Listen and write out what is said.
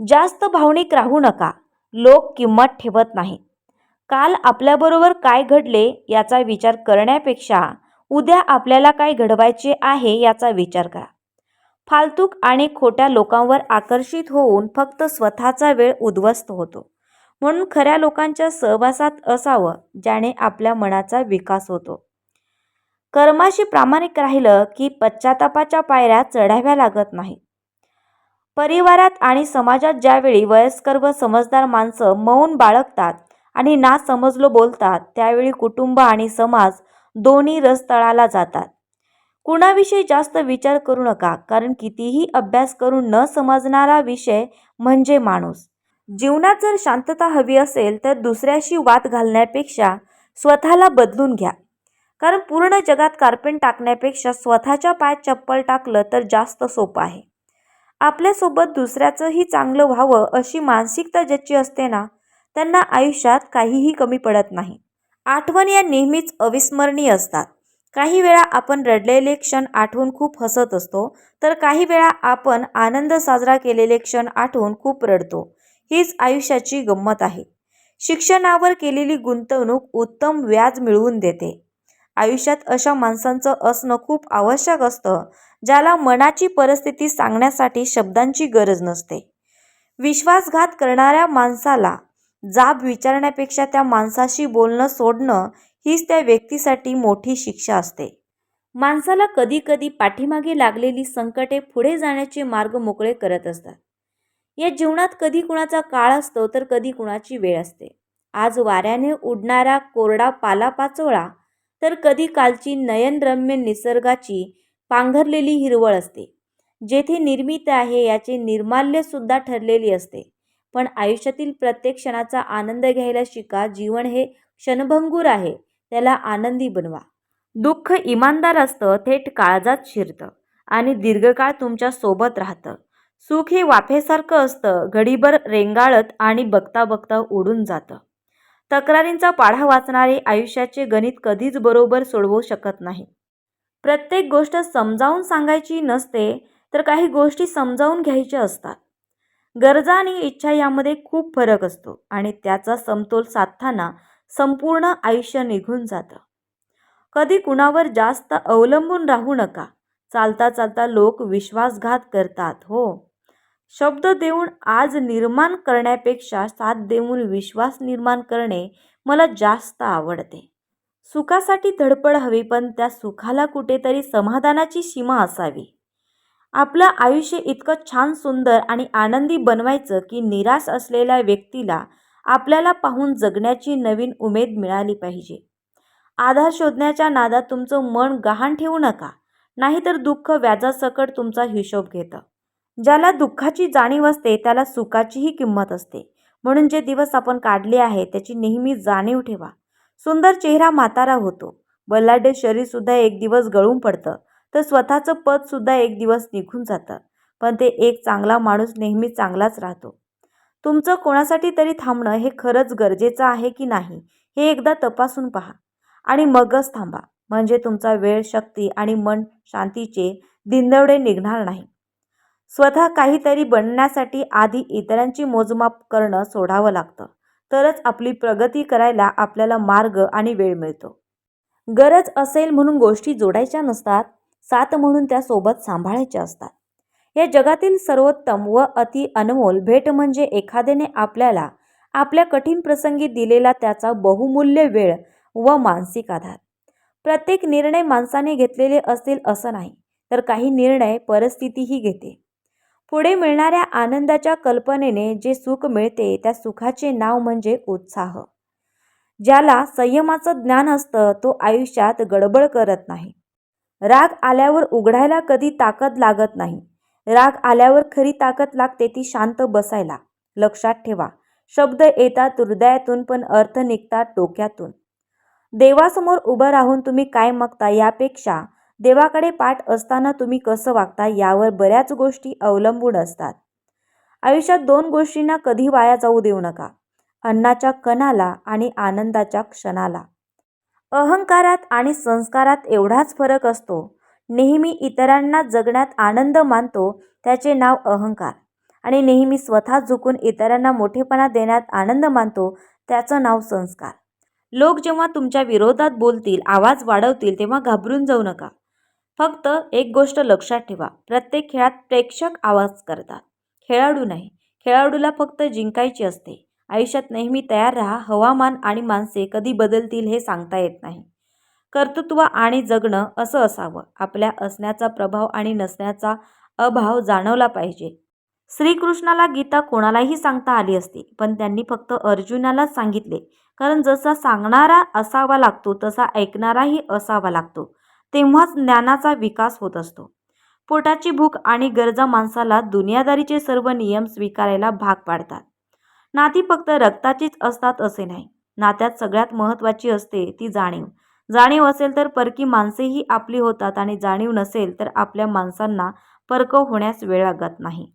जास्त भावनिक राहू नका. लोक किंमत ठेवत नाही काल आपल्याबरोबर काय घडले याचा विचार करण्यापेक्षा उद्या आपल्याला काय घडवायचे आहे याचा विचार करा. फालतूक आणि खोट्या लोकांवर आकर्षित होऊन फक्त स्वतःचा वेळ उद्ध्वस्त होतो. म्हणून खऱ्या लोकांच्या सहवासात असावं ज्याने आपल्या मनाचा विकास होतो. कर्माशी प्रामाणिक राहिलं की पश्चातापाच्या पायऱ्या चढाव्या लागत नाही परिवारात आणि समाजात ज्यावेळी वयस्कर व समजदार माणसं मौन बाळगतात आणि ना समजलो बोलतात त्यावेळी कुटुंब आणि समाज दोन्ही रसतळाला जातात. कुणाविषयी जास्त विचार करू नका कारण कितीही अभ्यास करून न समजणारा विषय म्हणजे माणूस. जीवनात जर शांतता हवी असेल तर दुसऱ्याशी वाद घालण्यापेक्षा स्वतःला बदलून घ्या. कारण पूर्ण जगात कार्पेन टाकण्यापेक्षा स्वतःच्या पायात चप्पल टाकलं तर जास्त सोपं आहे. आपल्यासोबत दुसऱ्याचंही चांगलं व्हावं अशी मानसिकता ज्याची असते ना त्यांना आयुष्यात काहीही कमी पडत नाही. आठवण या नेहमीच अविस्मरणीय असतात. काही वेळा आपण रडलेले क्षण आठवून खूप हसत असतो तर काही वेळा आपण आनंद साजरा केलेले क्षण आठवून खूप रडतो. हीच आयुष्याची गंमत आहे. शिक्षणावर केलेली गुंतवणूक उत्तम व्याज मिळवून देते. आयुष्यात अशा माणसांचं असणं खूप आवश्यक असतं. ज्याला मनाची परिस्थिती सांगण्यासाठी शब्दांची गरज नसते. विश्वासघात करणाऱ्या माणसाला जाब विचारण्यापेक्षा त्या माणसाशी बोलणं सोडणं हीच त्या व्यक्तीसाठी मोठी शिक्षा असते. माणसाला कधीकधी पाठीमागे लागलेली संकटे पुढे जाण्याचे मार्ग मोकळे करत असतात. या जीवनात कधी कुणाचा काळ असतो तर कधी कुणाची वेळ असते. आज वाऱ्याने उडणारा कोरडा पालापाचोळा तर कधी कालची नयनरम्य निसर्गाची पांघरलेली हिरवळ असते. जेथे निर्मित आहे याचे निर्माल्यसुद्धा ठरलेली असते. पण आयुष्यातील प्रत्येक क्षणाचा आनंद घ्यायला शिका जीवन हे क्षणभंगूर आहे त्याला आनंदी बनवा. दुःख इमानदार असतं थेट काळजात शिरतं आणि दीर्घकाळ तुमच्यासोबत राहतं. सुख हे वाफेसारखं असतं घडीभर रेंगाळत आणि बघता बघता उडून जातं. तक्रारींचा पाढा वाचणारे आयुष्याचे गणित कधीच बरोबर सोडवू शकत नाही. प्रत्येक गोष्ट समजावून सांगायची नसते तर काही गोष्टी समजावून घ्यायच्या असतात. गरजा आणि इच्छा यामध्ये खूप फरक असतो आणि त्याचा समतोल साधताना संपूर्ण आयुष्य निघून जातं. कधी कुणावर जास्त अवलंबून राहू नका. चालता चालता लोक विश्वासघात करतात हो. शब्द देऊन आज निर्माण करण्यापेक्षा साथ देऊन विश्वास निर्माण करणे मला जास्त आवडते. सुखासाठी धडपड हवी पण त्या सुखाला कुठेतरी समाधानाची सीमा असावी. आपलं आयुष्य इतकं छान सुंदर आणि आनंदी बनवायचं की निराश असलेल्या व्यक्तीला आपल्याला पाहून जगण्याची नवीन उमेद मिळाली पाहिजे. आधार शोधण्याच्या नादात तुमचं मन गहाण ठेवू नका नाहीतर दुःख व्याजासकट तुमचा हिशोब घेतं. ज्याला दुःखाची जाणीव असते त्याला सुखाचीही किंमत असते. म्हणून जे दिवस आपण काढले आहे त्याची नेहमी जाणीव ठेवा. सुंदर चेहरा म्हातारा होतो. बल्लाढ्य शरीरसुद्धा एक दिवस गळून पडतं. तर स्वतःचं पदसुद्धा एक दिवस निघून जातं. पण ते एक चांगला माणूस नेहमी चांगलाच राहतो. तुमचं कोणासाठी तरी थांबणं हे खरंच गरजेचं आहे की नाही हे एकदा तपासून पहा. आणि मगच थांबा. म्हणजे तुमचा वेळ शक्ती आणि मन शांतीचे दिंदवडे निघणार नाही. स्वतः काहीतरी बनण्यासाठी आधी इतरांची मोजमाप करणं सोडावं लागतं. तरच आपली प्रगती करायला आपल्याला मार्ग आणि वेळ मिळतो. गरज असेल म्हणून गोष्टी जोडायच्या नसतात साथ म्हणून त्यासोबत सांभाळायच्या असतात. या जगातील सर्वोत्तम व अति अनमोल भेट म्हणजे एखाद्याने आपल्याला आपल्या कठीण प्रसंगी दिलेला त्याचा बहुमूल्य वेळ व मानसिक आधार. प्रत्येक निर्णय माणसाने घेतलेले असतील असं नाही तर काही निर्णय परिस्थितीही घेते. पुढे मिळणाऱ्या आनंदाच्या कल्पनेने जे सुख मिळते त्या सुखाचे नाव म्हणजे उत्साह. ज्याला संयमाचं ज्ञान असतं तो आयुष्यात गडबड करत नाही. राग आल्यावर उघडायला कधी ताकद लागत नाही. राग आल्यावर खरी ताकद लागते ती शांत बसायला. लक्षात ठेवा शब्द येतात हृदयातून पण अर्थ निघतात डोक्यातून. देवासमोर उभं राहून तुम्ही काय मागता यापेक्षा देवाकडे पाठ असताना तुम्ही कसं वागता यावर बऱ्याच गोष्टी अवलंबून असतात. आयुष्यात दोन गोष्टींना कधी वाया जाऊ देऊ नका. अन्नाच्या कणाला आणि आनंदाच्या क्षणाला. अहंकारात आणि संस्कारात एवढाच फरक असतो. नेहमी इतरांना जगण्यात आनंद मानतो त्याचे नाव अहंकार. आणि नेहमी स्वतः झुकून इतरांना मोठेपणा देण्यात आनंद मानतो त्याचं नाव संस्कार. लोक जेव्हा तुमच्या विरोधात बोलतील आवाज वाढवतील तेव्हा घाबरून जाऊ नका. फक्त एक गोष्ट लक्षात ठेवा. प्रत्येक खेळात प्रेक्षक आवाज करतात. खेळाडू नाही. खेळाडूला फक्त जिंकायची असते. आयुष्यात नेहमी तयार राहा. हवामान आणि माणसे कधी बदलतील हे सांगता येत नाही. कर्तृत्व आणि जगणं असं असावं. आपल्या असण्याचा प्रभाव आणि नसण्याचा अभाव जाणवला पाहिजे. श्रीकृष्णाला गीता कोणालाही सांगता आली असती पण त्यांनी फक्त अर्जुनालाच सांगितले. कारण जसा सांगणारा असावा लागतो तसा ऐकणाराही असावा लागतो. तेव्हाच ज्ञानाचा विकास होत असतो. पोटाची भूक आणि गरजा माणसाला दुनियादारीचे सर्व नियम स्वीकारायला भाग पाडतात. नाती फक्त रक्ताचीच असतात असे नाही. नात्यात सगळ्यात महत्त्वाची असते ती जाणीव. जाणीव असेल तर परकी माणसेही आपली होतात आणि जाणीव नसेल तर आपल्या माणसांना परक होण्यास वेळ लागत नाही.